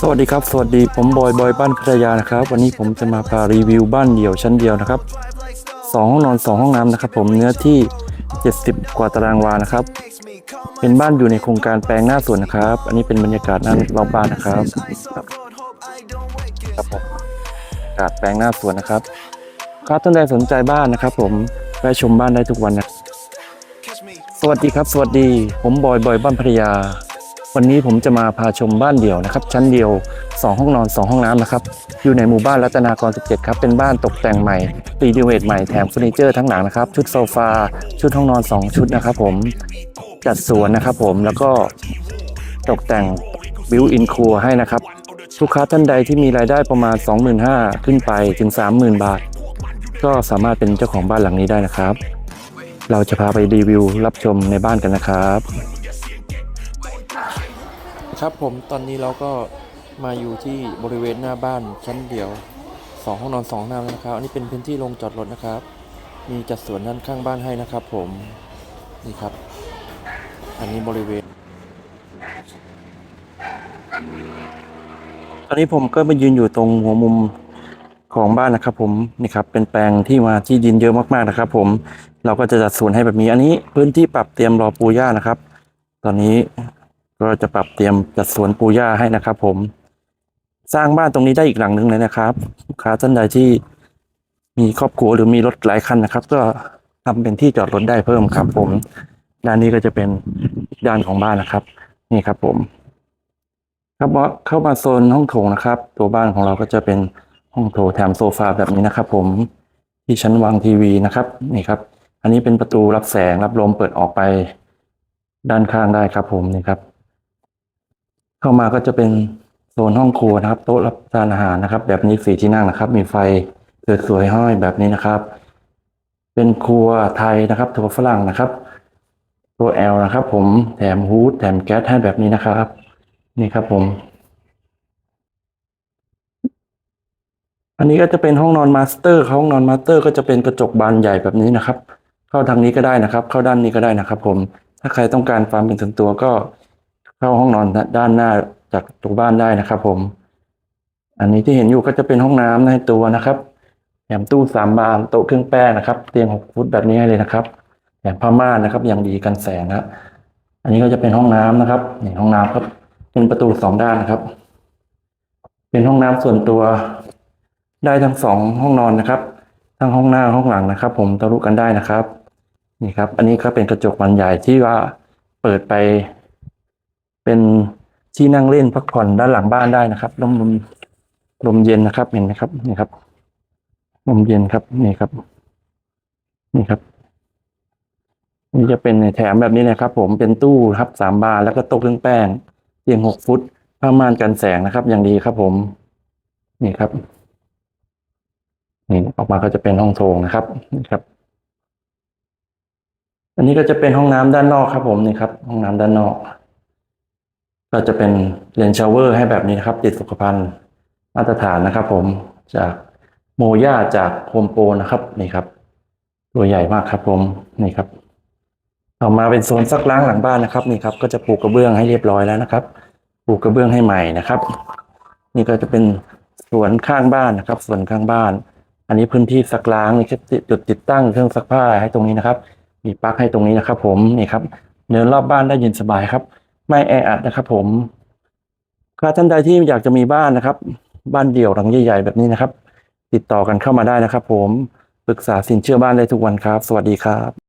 สวัสดีครับ สวัสดีผมบอยบอยบ้านพัทยานะครับ วันนี้ผมจะมาพารีวิวบ้านเดี่ยวชั้นเดียวนะครับสองห้องนอนสองห้องน้ำนะครับ ผมเนื้อที่ 70 กว่าตารางวานะครับ เป็นบ้านอยู่ในโครงการแปลงหน้าสวนนะครับ อันนี้เป็นบรรยากาศหน้ารอบบ้านนะครับครับครับผมบรรยากาศแปลงหน้าสวนนะครับครับท่านใดสนใจบ้านนะครับ ผมแวะชมบ้านได้ทุกวันนะสวัสดีครับ สวัสดี ผมบอยบอยบ้านพัทยา วันนี้ผมจะมาพาชมบ้านเดี่ยวนะครับ ชั้นเดียว 2 ห้องนอน 2 ห้องน้ำนะครับ อยู่ในหมู่บ้านรัตนากร 17 ครับ เป็นบ้านตกแต่งใหม่รีโนเวทใหม่แถมเฟอร์นิเจอร์ทั้งหลังนะครับ ชุดโซฟา ชุดห้องนอน 2 ชุดนะครับผม จัดสวนนะครับผม แล้วก็ตกแต่งบิวอินครัวให้นะครับ ลูกค้าท่านใดที่มีรายได้ประมาณ 25,000 ขึ้นไปถึง 30,000 บาท ก็สามารถเป็นเจ้าของบ้านหลังนี้ได้นะครับ เราจะพาไปรีวิวรับชมในบ้านกันนะครับ ครับผมตอนนี้เราก็มาอยู่ที่บริเวณหน้าบ้านชั้นเดียวสองห้องนอนสองน้ำนะครับ อันนี้เป็นพื้นที่ลงจอดรถนะครับ มีจัดสวนด้านข้างบ้านให้นะครับ ผมนี่ครับ อันนี้บริเวณ ตอนนี้ผมก็มายืนอยู่ตรงหัวมุมของบ้านนะครับผมนี่ครับเป็นแปลงที่มาที่ดินเยอะมากๆนะครับ ผมเราก็จะจัดสวนให้แบบนี้ อันนี้พื้นที่ปรับเตรียมรอปูหญ้านะครับ ตอนนี้ ก็จะปรับเตรียมจัดสวนปูหญ้าให้นะครับผม สร้างบ้านตรงนี้ได้อีกหลังหนึ่งเลยนะครับลูกค้าท่านใดที่มีครอบครัวหรือมีรถหลายคันนะครับ ก็ทำเป็นที่จอดรถได้เพิ่มครับ ผม ด้านนี้ก็จะเป็นด้านของบ้านนะครับ นี่ครับผม ครับว่าเข้ามาโซนห้องโถงนะครับ ตัวบ้านของเราก็จะเป็นห้องโถงแถมโซฟาแบบนี้นะครับ ผมที่ชั้นวางทีวีนะครับนี่ครับ อันนี้เป็นประตูรับแสงรับลมเปิดออกไปด้านข้างได้ครับ ผมนี่ครับ เข้ามาก็จะเป็นโซนห้องครัวนะครับ โต๊ะรับทานอาหารนะครับ แบบนี้สีที่นั่งนะครับ มีไฟสวยๆห้อยแบบนี้นะครับ เป็นครัวไทยนะครับถั่วฝรั่งนะครับ ตัวแอลนะครับ ผมแถมฮูดแถมแก๊สให้แบบนี้นะครับ นี่ครับผม อันนี้ก็จะเป็นห้องนอนมาสเตอร์ห้องนอนมาสเตอร์ ก็จะเป็นกระจกบานใหญ่แบบนี้นะครับ เข้าทางนี้ก็ได้นะครับ เข้าด้านนี้ก็ได้นะครับ ผมถ้าใครต้องการความเป็นส่วนตัวก็ เข้าห้องนอนด้านหน้าจากตัวบ้านได้นะครับ ผม อันนี้ที่เห็นอยู่ก็จะเป็นห้องน้ำในตัวนะครับแถมตู้สามบานโต๊ะเครื่องแป้งนะครับ เตียงหกฟุตแบบนี้ให้เลยนะครับแถมผ้าม่านนะครับ อย่างดีกันแสงนะอันนี้ก็จะเป็นห้องน้ำนะครับนี่ห้องน้ำครับ เป็นประตูสองด้านนะครับ เป็นห้องน้ำส่วนตัว ได้ทั้งสองห้องนอนนะครับ ทั้งห้องหน้าห้องหลังนะครับ ผมทะลุกันได้นะครับ นี่ครับ อันนี้ก็เป็นกระจกบานใหญ่ที่ว่าเปิดไป เป็นที่นั่งเล่นพักผ่อนด้านหลังบ้านได้นะครับลมลมลมเย็นนะครับเห็นไหมครับนี่ครับลมเย็นครับนี่ครับ นี่ครับ นี่จะเป็นแถมแบบนี้นะครับ ผมเป็นตู้ครับสามบานแล้วก็โต๊ะเครื่องแป้งเตียงหกฟุตผ้าม่านกันแสงนะครับ อย่างดีครับผม นี่ครับ นี่ออกมาก็จะเป็นห้องโถงนะครับนี่ครับ อันนี้ก็จะเป็นห้องน้ำด้านนอกครับ ผมนี่ครับ ห้องน้ำด้านนอก ก็จะเป็นเลนชาวเวอร์ให้แบบนี้นะครับ ติดสุขภัณฑ์มาตรฐานนะครับ ผมจากโมย่าจากโฮมโปรนะครับนี่ครับ ตัวใหญ่มากครับ ผมนี่ครับต่อมาเป็นโซนซักล้างหลังบ้านนะครับนี่ครับก็จะปูกระเบื้องให้เรียบร้อยแล้วนะครับ ปูกระเบื้องให้ใหม่นะครับ นี่ก็จะเป็นสวนข้างบ้านนะครับสวนข้างบ้าน อันนี้พื้นที่ซักล้างนี่ครับจุดติดตั้งเครื่องซักผ้าให้ตรงนี้นะครับ มีปลั๊กให้ตรงนี้นะครับ ผมนี่ครับเดินรอบบ้านได้เย็นสบายครับ ไม่แออัดนะครับผมถ้าท่านใดที่อยากจะมีบ้านนะครับ บ้านเดี่ยวหลังใหญ่ ๆ แบบนี้นะครับ ติดต่อกันเข้ามาได้นะครับ ผมปรึกษาสินเชื่อบ้านได้ทุกวันครับ สวัสดีครับ